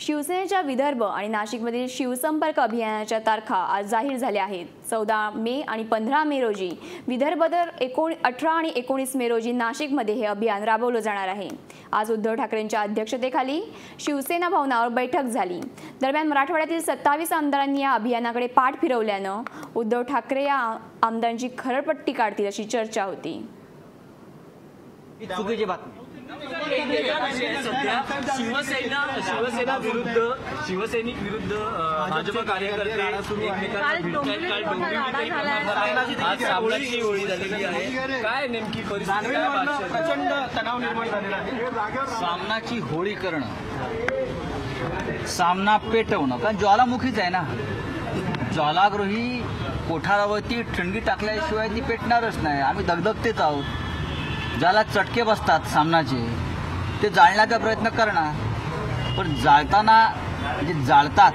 शिवसेनेच्या विदर्भ आणि नाशिकमधील शिवसंपर्क अभियानाच्या तारखा आज जाहीर झाल्या आहेत. चौदा मे आणि पंधरा मे रोजी विदर्भ तर एकोण अठरा आणि एकोणीस मे रोजी नाशिकमध्ये हे अभियान राबवलं जाणार आहे. आज उद्धव ठाकरेंच्या अध्यक्षतेखाली शिवसेना भवनावर बैठक झाली. दरम्यान मराठवाड्यातील सत्तावीस आमदारांनी या अभियानाकडे पाठ फिरवल्यानं उद्धव ठाकरे या आमदारांची खरडपट्टी काढतील अशी चर्चा होती. चुकीची बातमी. सध्या शिवसेना शिवसेना विरुद्ध शिवसैनिक विरुद्ध भाजप कार्यकर्ते. आज होळी झालेली आहे. काय नेमकी परिस्थिती? प्रचंड तणाव निर्माण झालेला आहे. सामनाची होळी करणं. सामना पेटवणं. कारण ज्वालामुखीच आहे ना. ज्वालागृही कोठारावरती थंडी टाकल्याशिवाय ती पेटणारच नाही. आम्ही दगदगतेच आहोत. ज्याला चटके बसतात सामनाचे ते जाळण्याचा प्रयत्न करणार. पण जाळताना जे जाळतात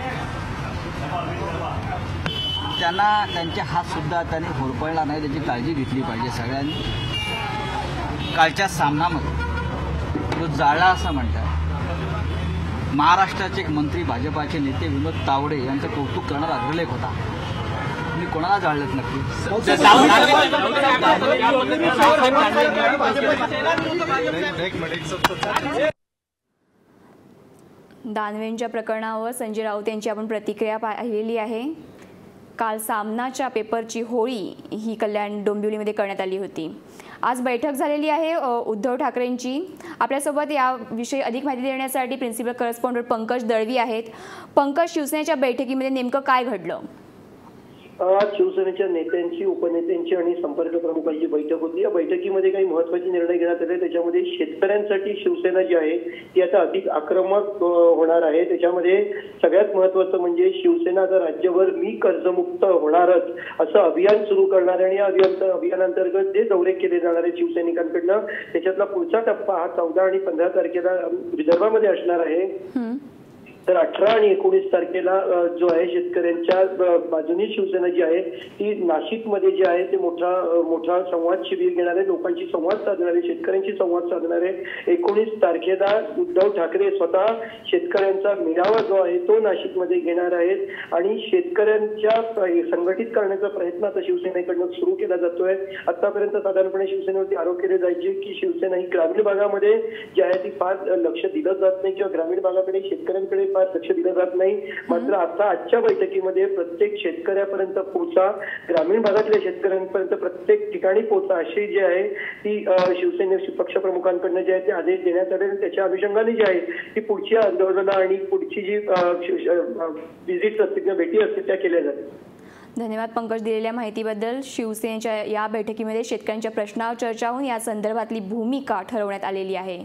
त्यांना त्यांचे हात सुद्धा त्यांनी होरपळला नाही त्याची काळजी घेतली पाहिजे सगळ्यांनी. कालच्या सामनामध्ये तो जाळला असं म्हणतात महाराष्ट्राचे एक मंत्री भाजपाचे नेते विनोद तावडे यांचं कौतुक करणारा अग्रलेख होता. मी कोणाला जाळलेत नक्की? दानवेंच्या प्रकरणावर संजय राऊत यांची आपण प्रतिक्रिया पाहिलेली आहे. काल सामनाच्या पेपरची होळी ही कल्याण डोंबिवलीमध्ये करण्यात आली होती. आज बैठक झालेली आहे उद्धव ठाकरेंची. आपल्यासोबत याविषयी अधिक माहिती देण्यासाठी प्रिन्सिपल करस्पॉन्डंट पंकज दळवी आहेत. पंकज शिवसेनेच्या बैठकीमध्ये नेमकं काय घडलं? आज शिवसेनेच्या नेत्यांची उपनेत्यांची आणि संपर्क प्रमुखांची बैठक होती. या बैठकीमध्ये काही महत्त्वाचे निर्णय घेण्यात आले. त्याच्यामध्ये शेतकऱ्यांसाठी शिवसेना जी आहे ती आता अधिक आक्रमक होणार आहे. त्याच्यामध्ये सगळ्यात महत्वाचं म्हणजे शिवसेना आता राज्यभर मी कर्जमुक्त होणारच असं अभियान सुरू करणार आहे. आणि या अभियान अभियानांतर्गत जे दौरे केले जाणार आहेत शिवसैनिकांकडनं त्याच्यातला पुढचा टप्पा हा चौदा आणि पंधरा तारखेला विदर्भामध्ये असणार आहे. तर अठरा आणि एकोणीस तारखेला जो आहे शेतकऱ्यांच्या बाजूने बाजूनी शिवसेना जी आहे ती नाशिकमध्ये जी आहे ते मोठा मोठा संवाद शिबिर घेणार आहे लोकांशी संवाद साधणार आहे शेतकऱ्यांशी संवाद साधणार आहे एकोणीस तारखेला उद्धव ठाकरे स्वतः शेतकऱ्यांचा मेळावा जो आहे तो नाशिकमध्ये घेणार आहेत. आणि शेतकऱ्यांच्या संघटित करण्याचा प्रयत्न आता शिवसेनेकडनं सुरू केला जातोय. आतापर्यंत साधारणपणे शिवसेनेवरती आरोप केले जायचे की शिवसेना ही ग्रामीण भागामध्ये जी आहे ती फार लक्ष दिलं जात नाही किंवा ग्रामीण भागाकडे शेतकऱ्यांकडे फार लक्ष दिलं जात नाही मात्र आता आजच्या बैठकीमध्ये प्रत्येक शेतकऱ्यापर्यंत पोचा ग्रामीण भागातल्या शेतकऱ्यांपर्यंत प्रत्येक ठिकाणी पोचा अशी जी आहे ती शिवसेने पक्षप्रमुखांकडनं जे आहे ते आदेश देण्यात आले आणि त्याच्या अनुषंगाने जी आहे ती पुढची आंदोलनं आणि पुढची जी व्हिजिट असते किंवा भेटी असतील त्या केल्या जातील धन्यवाद पंकज दिलेल्या माहितीबद्दल. शिवसेनेच्या या बैठकीमध्ये शेतकऱ्यांच्या प्रश्नावर चर्चा होऊन या संदर्भातली भूमिका ठरवण्यात आलेली आहे.